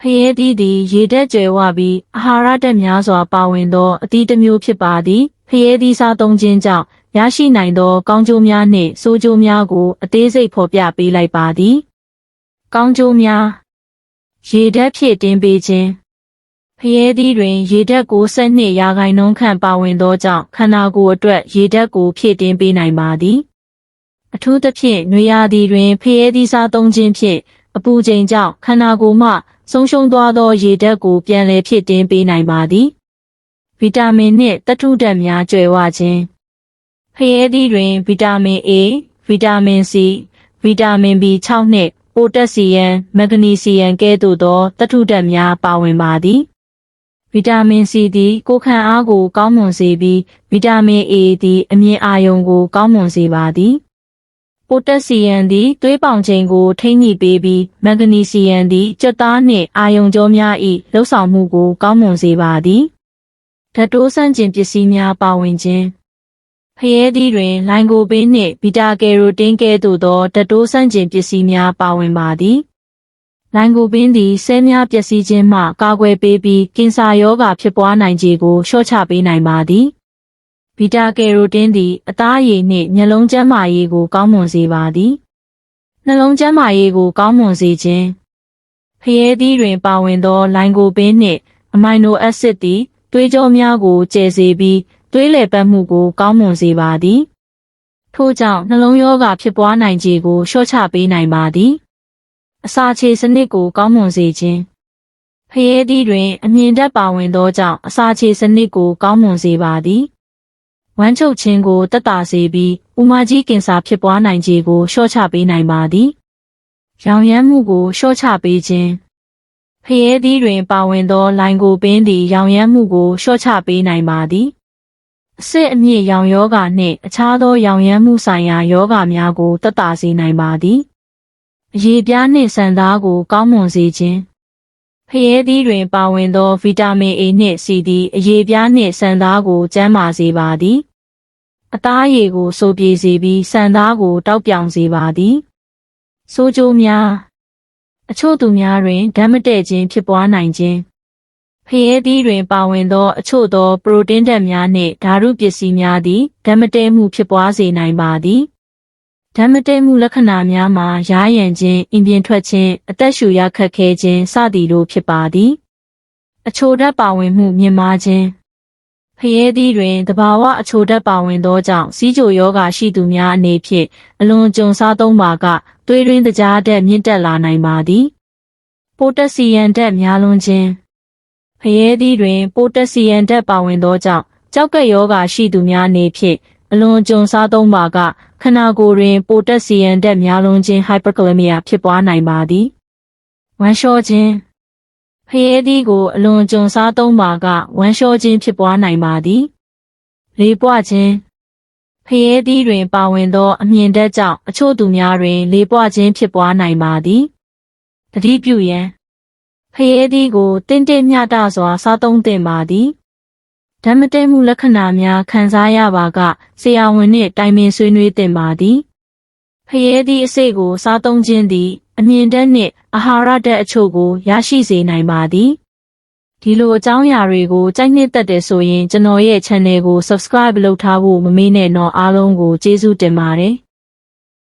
ဖယဲသီးသည် ရေတက်ကြွယ်ဝပြီးအာဟာရဓာတ်များစွာပါဝင်သောအသီးတစ်မျိုးဖြစ်ပါသည်ဖယဲသီးစားသုံးခြင်းကြောင့်ရရှိနိုင်သော ကောင်းကျိုးများနှင့်ဆိုးကျိုးများကို အသေးစိတ်ဖော်ပြပေးလိုက်ပါသည်ကောင်းကျိုးများရေဓာတ်ဖြည့်တင်းပေးခြင်းဖယဲသီးတွင် ရေဓာတ်ကို12ရာခိုင်နှုန်းခန့်ပါဝင်သောကြောင့်ခန္ဓာကိုယ်အတွက်ရေဓာတ်ကိုဖြည့်တင်းပေးနိုင်ပါသည်အထူးသဖြင့်နွေရာသီတွင်ဖျဲသီးစားသုံးခြင်းဖြင့်အပူချိန်ကြောင့်ခန္ဓာကိုယ်မှ ဆုံးရှုံးသွားသောရေဓာတ်ကိုပြန်လည်ဖြစ်တင်းပေးနိုင်ပါသည်ဗီတာမင်နှင့်သတ္ထုဓာတ်များကြွယ်ဝခြင်းဖျဲသီးတွင်ဗီတာမင် A ဗီတာမင် C ဗီတာမင် B6 နှင့်ပိုတက်ဆီယမ်မက်ဂနီဆီယမ်ကဲ့သို့သောသတ္ထုဓာတ်များပါဝင်ပါသည်ဗီတာမင် C သည်ကိုယ်ခံအားကိုကောင်းမွန်စေပြီးဗီတာမင် A သည်အမြင်အာရုံကိုကောင်းမွန်စေပါသည် ပိုတက်ဆီယမ်သည်သွေးပေါင်ချိန်ကိုထိန်းညှိပေးပြီးမက်ဂနီဆီယမ်သည်ကြွက်သားနှင့်အာယုံကြောများ၏လှုပ်ဆောင်မှုကိုကောင်းမွန်စေပါသည်ဓာတ်တိုးဆန့်ကျင်ပစ္စည်းများပါဝင်ခြင်းဖယဲသီးတွင်လိုင်ကိုပင်းနှင့်ဗီတာကယ်ရိုတင်းကဲ့သို့သောဓာတ်တိုးဆန့်ကျင်ပစ္စည်းများပါဝင်ပါသည်လိုင်ကိုပင်းသည်ဆဲများပျက်စီးခြင်းမှကာကွယ်ပေးပြီးကင်ဆာရောဂါဖြစ်ပွားနိုင်ခြေကိုလျှော့ချပေးနိုင်ပါသည် ဗီတာကယ်ရိုတင်းသည်အသားရည်နှင့်မျက်လုံးကျန်းမာရေးကို ကောင်းမွန်စေပါသည်နှလုံးကျန်းမာရေးကို ကောင်းမွန်စေခြင်းဖျဲသီးတွင်ပါဝင်သော လိုင်ကိုပင်းနှင့်အမိုင်နိုအက်ဆစ်သည်သွေးကြောများကိုကျယ်စေပြီးသွေးလည်ပတ်မှုကို ကောင်းမွန်စေပါသည်ထို့ကြောင့်နှလုံးရောဂါဖြစ်ပွားနိုင်ခြေကိုလျှော့ချပေးနိုင်ပါသည်အစာချေစနစ်ကို ကောင်းမွန်စေခြင်းဖျဲသီးတွင် အမြင်ဓာတ်ပါဝင်သောကြောင့်အစာချေစနစ်ကို ကောင်းမွန်စေပါသည် ဝမ်းချုပ်ခြင်းကိုတက်တာစေပြီးဥမာကြီးကင်ဆာဖြစ်ပွားနိုင်ခြေကိုလျှော့ချပေးနိုင်ပါသည်။ရောင်ရမ်းမှုကိုလျှော့ချပေးခြင်းဖျဲသီးတွင်ပါဝင်သောလိုင်ကိုပင်းသည်ရောင်ရမ်းမှုကိုလျှော့ချပေးနိုင်ပါသည်။အဆစ်အမြင့်ရောင်ယောဂနှင့်အခြားသောရောင်ရမ်းမှုဆိုင်ရာယောဂများကိုတက်တာစေနိုင်ပါသည်။အရေပြားနှင့်ဆန်သားကိုကောင်းမွန်စေခြင်းဖျဲသီးတွင်ပါဝင်သောဗီတာမင် A နှင့် C သည်အရေပြားနှင့်ဆန်သားကိုကျန်းမာစေပါသည်။ အသားရည်ကိုစိုးပြေစေပြီးဆန်သားကိုတောက်ပြောင်စေပါသည်။ဆိုးကျိုးများအချို့သူများတွင်ဓာတ်မတည့်ခြင်းဖြစ်ပွားနိုင်ခြင်းဖျဲသီးတွင်ပါဝင်သောအချို့သောပရိုတင်းဓာတ်များနှင့်ဓာတုပစ္စည်းများသည်ဓာတ်မတည့်မှုဖြစ်ပွားစေနိုင်ပါသည်။ဓာတ်မတည့်မှုလက္ခဏာများမှာရားယံခြင်း၊အင်ပြင်ထွက်ခြင်း၊အသက်ရှူရခက်ခဲခြင်းစသည်တို့ဖြစ်ပါသည်။အချိုဓာတ်ပါဝင်မှုမြင့်မားခြင်း ဖျဲသီးတွင်တဘာဝအချိုဓာတ်ပါဝင်သောကြောင့်စီးကြိုယောဂါရှိသူများအနေဖြင့်အလွန်ကြုံစားသုံးပါကသွေးရင်းတကြားဓာတ်မြင့်တက်လာနိုင်ပါသည်။ပိုတက်ဆီယမ်ဓာတ်များလွန်ခြင်းဖျဲသီးတွင်ပိုတက်ဆီယမ်ဓာတ်ပါဝင်သောကြောင့်ကြောက်ကက်ယောဂါရှိသူများအနေဖြင့်အလွန်ကြုံစားသုံးပါကခန္ဓာကိုယ်တွင်ပိုတက်ဆီယမ်ဓာတ်များလွန်ခြင်း hyperkalemia ဖြစ်ပွားနိုင်ပါသည်။ဝမ်းလျှောခြင်း ဖျဲသီးကိုအလွန်ကြုံစားသုံးပါကဝမ်းလျှောခြင်းဖြစ်ပွားနိုင်ပါသည်။လေပွခြင်းဖျဲသီးတွင်ပါဝင်သော အမြင်ဓာတ်ကြောင့်အချို့သူများတွင် လေပွခြင်းဖြစ်ပွားနိုင်ပါသည်။တတိပြုရန်ဖျဲသီးကိုတင့်တင့်မျှတစွာစားသုံးသင့်ပါသည်။ဓမ္မတဲမှုလက္ခဏာများခံစားရပါကဆရာဝန်နှင့်တိုင်ပင်ဆွေးနွေးသင့်ပါသည်။ဖျဲသီးအစိတ်ကိုစားသုံးခြင်းသည် အမြင်ဓာတ်နှင့်အာဟာရဓာတ်အချို့ကိုရရှိစေနိုင်ပါသည်ဒီလိုအကြောင်းအရာတွေကိုကြိုက်နှစ်သက်တယ်ဆိုရင်ကျွန်တော်ရဲ့ channel ကို subscribe လုပ်ထားဖို့မမေ့နဲ့တော့အားလုံးကိုကျေးဇူးတင်ပါတယ်